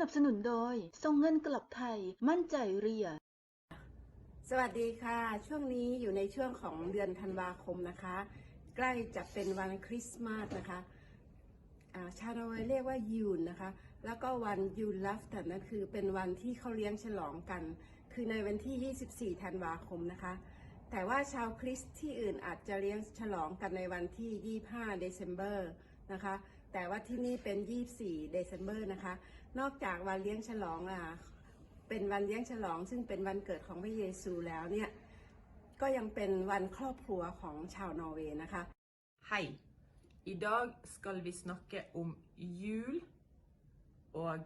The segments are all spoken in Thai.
นับสนุนโดยส่งเงินกลับไทย มั่นใจเรีย สวัสดีค่ะ ช่วงนี้อยู่ในช่วงของเดือนธันวาคมนะคะ ใกล้จะเป็นวันคริสต์มาสนะคะาชาวโนเวย์เรียกว่ายูนนะคะ แล้วก็วันยูนลัฟแต่นั่นคือเป็นวันที่เขาเลี้ยงฉลองกัน คือในวันที่ 24 ธันวาคมนะคะ แต่ว่าชาวคริสต์ที่อื่นอาจจะเลี้ยงฉลองกันในวันที่ 25 เดซ ember นะคะ แต่ว่าที่นี่เป็น 24 เดซ ember นะคะ นอกจากวันเลี้ยงฉลองอะเป็นวันเลี้ยงฉลอง ซึ่งเป็นวันเกิดของพระเยซูแล้วเนี่ย ก็ยังเป็นวันครอบครัวของชาวนอร์เวย์นะคะ Hei! I dag skal vi snakke om jul og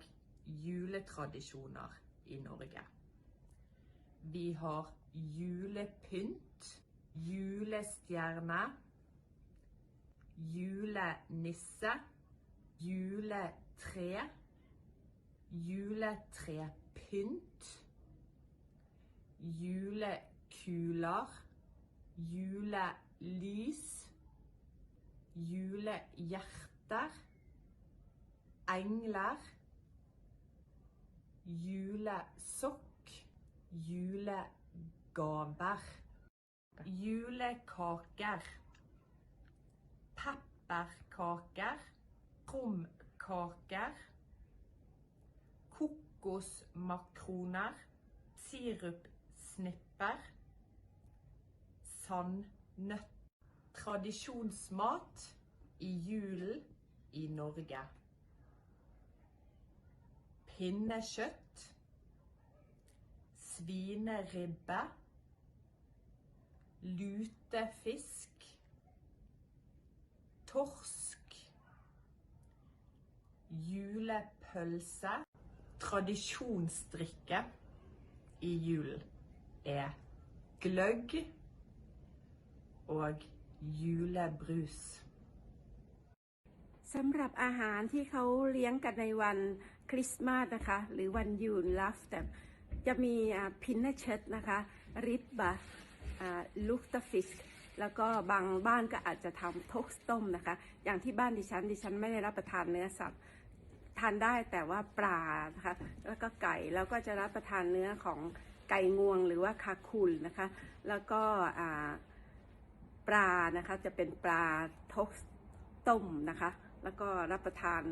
juletradisjoner i Norge. Vi har julepynt, julestjerne, julenisse, juletre, juletrepynt, julekuler, julelys, julehjerter, engler, julesokk, julegaver, julekaker, pepperkaker, krumkaker, kokosmakroner, sirupsnipper, Sandnøtt. tradisjonsmat i julen i Norge. Pinnekjøtt, svineribbe, lutefisk, torsk, julepølse. Tradisjonsdrikke i julen er gløgg og julebrus. สำหรับอาหารที่เขาเลี้ยงกันในวันคริสต์มาสนะคะ หรือวันยูนลัฟแต่จะมีพินเนเชตนะคะริบบะลูกตาฟิส แล้วก็บางบ้านก็อาจจะทำทกต้มนะคะ อย่างที่บ้านดิฉันดิฉันไม่ได้รับประทานเนื้อสัตว์ทานได้แต่ว่าปลานะคะแล้วก็ไก่แล้วก็จะรับประทานเนื้อของไก่งวงหรือว่าคาคุลนะคะ แล้วก็ปลานะคะจะเป็นปลาทกต้มนะคะ แล้วก็รับประทาน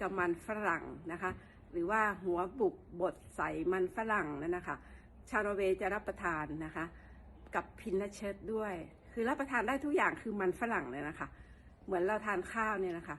กับมันฝรั่งนะคะ หรือว่าหัวบุกบดใส่มันฝรั่งนั่นนะคะ ชาวโรเวจะรับประทานนะคะ กับพินเชตด้วย คือรับประทานได้ทุกอย่างคือมันฝรั่งเลยนะคะ เหมือนเราทานข้าวเนี่ยนะคะ